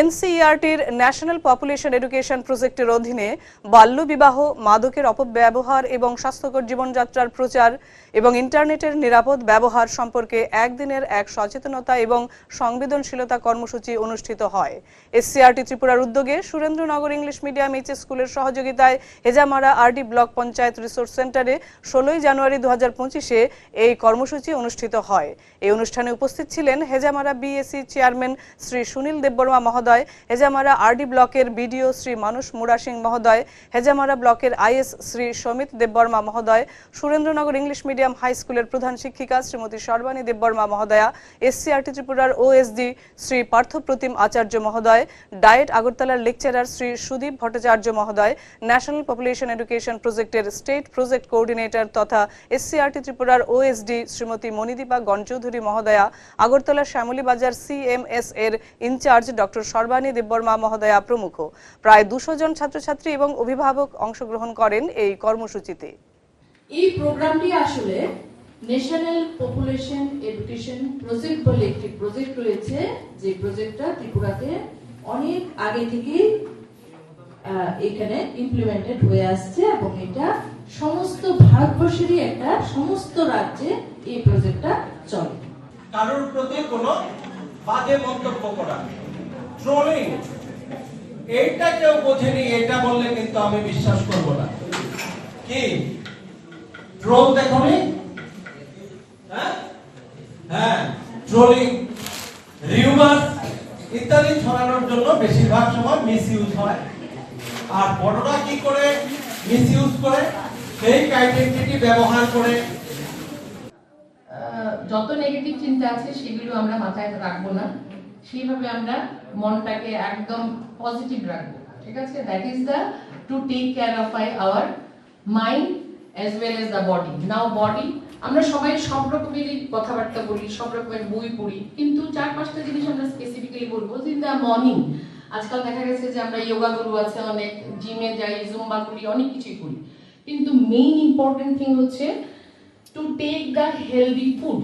এনসিইআরটির national population education প্রজেক্টের অধীনে বাল্যবিবাহ, মাদকের অপব্যবহার এবং স্বাস্থ্যকর জীবনযাত্রার প্রচার এবং ইন্টারনেটের নিরাপদ ব্যবহার সম্পর্কে একদিনের এক সচেতনতা এবং সংবেদনশীলতা কর্মসূচি অনুষ্ঠিত হয়। এসসিআরটি ত্রিপুরার উদ্যোগে সুরেন্দ্রনগর ইংলিশ মিডিয়াম এইচ স্কুলের সহযোগিতায় Hejamara RD block panchayat resource সেন্টারে ষোলোই জানুয়ারি দু হাজার পঁচিশে এই কর্মসূচি অনুষ্ঠিত হয়। এই অনুষ্ঠানে উপস্থিত ছিলেন হেজামারা বিএসসি চেয়ারম্যান শ্রী সুনীল দেববর্মা মহোদয়, হেজামারা আরডি ব্লকের বিডিও শ্রী মানুষ মুরা সিং মহোদয়, হেজামারা ব্লকের আইএস শ্রী সমিত দেববর্মা মহোদয়, সুরেন্দ্রনগর ইংলিশ মিডিয়াম হাই স্কুলের প্রধান শিক্ষিকা শ্রীমতী সর্বাণী দেববর্মা মহোদয়া এসসিআরটি ত্রিপুরার ওএসডি শ্রী পার্থপ্রতিম আচার্য মহোদয়, ডায়েট আগরতলার লেকচারার শ্রী সুদীপ ভট্টাচার্য মহোদয়, ন্যাশনাল পপুলেশন এডুকেশন প্রজেক্টের স্টেট প্রজেক্ট কোঅর্ডিনেটর তথা এসসিআরটি ত্রিপুরার ওএসডি শ্রীমতী মণিদীপা গণচৌধুরী মহোদয়া, আগরতলা শ্যামলী বাজার সিএমএস এর in charge doctor Sarbani Debbarma মহোদয়া প্রমুখ। প্রায় দুশো জন ছাত্রছাত্রী এবং অভিভাবক অংশগ্রহণ করেন এই কর্মসূচিতে। এই প্রোগ্রামটি আসলে ন্যাশনাল পপুলেশন এডুকেশন প্রজেক্ট বলে একটি প্রজেক্ট রয়েছে। যে প্রজেক্টটা ত্রিপুরাতে অনেক আগে থেকেই এখানে ইমপ্লিমেন্টেড হয়ে আসছে এবং এটা সমস্ত ভারতবর্ষেরই একটা সমস্ত রাজ্যে এই প্রজেক্টটা চলে। কারোর প্রতি কোনো বাজে মন্তব্য করা। ট্রোলিং। এইটা কেউ বোঝেনি, এটা বললে কিন্তু আমি বিশ্বাস করব না। কি? ট্রোল দেখনি? হ্যাঁ? হ্যাঁ ট্রোলিং, রিউমার ইত্যাদি ছড়ানোর জন্য বেশিরভাগ সময় মিস ইউজ হয়। আর বড়রা কি করে মিস ইউজ করে? ফেক আইডেন্টিটি ব্যবহার করে। যত নেগেটিভ চিন্তা আছে, সেগুলো আমরা মাথায় রাখব না। সেইভাবে আমরা মনটাকে একদম পজিটিভ রাখব। ঠিক আছে? That is the to take care of I our mind as well as the body now body আমরা সবাই সব রকমেরই কথাবার্তা বলি, সব রকমের বই পড়ি, কিন্তু চার পাঁচটা জিনিস আমরা স্পেসিফিক্যালি বলব ইন দ্য মর্নিং আজকাল দেখা গেছে যে আমরা যোগা গুরু আছে, অনেক জিমে যাই জুম্বা করি, অনেক কিছুই করি। কিন্তু মেইন ইম্পর্টেন্ট থিং হচ্ছে to take the healthy food